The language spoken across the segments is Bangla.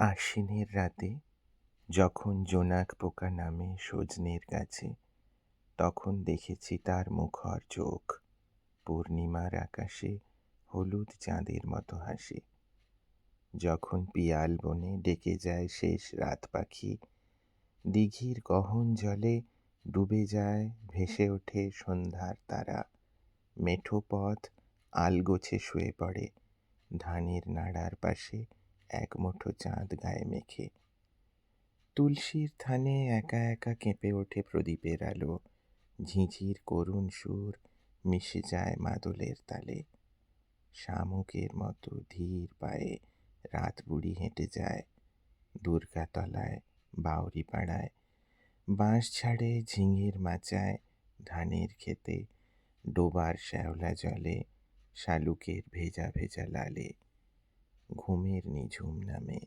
আশ্বিনের রাতে যখন জোনাক পোকা নামে সজনের গাছে তখন দেখেছি তার মুখর চোখ। পূর্ণিমার আকাশে হলুদ চাঁদের মতো হাসে। যখন পিয়াল বনে ডেকে যায় শেষ রাত পাখি, দিঘির গহন জলে ডুবে যায় ভেসে ওঠে সন্ধ্যার তারা। মেঠো পথ আলগোছে শুয়ে পড়ে, ধানের নাড়ার পাশে এক মুঠো চাঁদ গায়ে মেখে। তুলসীর থানে একা একা কেঁপে ওঠে প্রদীপের আলো। ঝিঁঝির করুণ সুর মিশে যায় মাদলের তালে। শামুকের মতো ধীর পায়ে রাত বুড়ি হেঁটে যায়। দুর্গাতলায় বাউরি পাড়ায়। বাঁশ ছাড়ে ঝিঙের মাচায় ধানের খেতে ডোবার শ্যাওলা জলে শালুকের ভেজা ভেজা লালে। ঘুমের নিঝুম নামে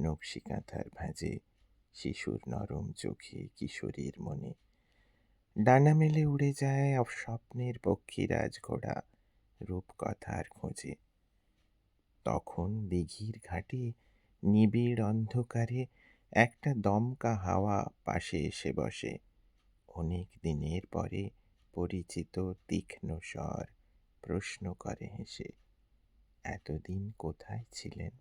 নকশি কাঁথার ভাঁজে শিশুর নরম চোখে কিশোরীর মনে। ডানা মেলে উড়ে যায় স্বপ্নের পক্ষীরাজ ঘোড়া রূপকথার খোঁজে। তখন দিঘির ঘাটে নিবিড় অন্ধকারে একটা দমকা হাওয়া পাশে এসে বসে। অনেক দিনের পরে পরিচিত তীক্ষ্ণ স্বর প্রশ্ন করে হেসে। এতদিন কোথায় ছিলেন?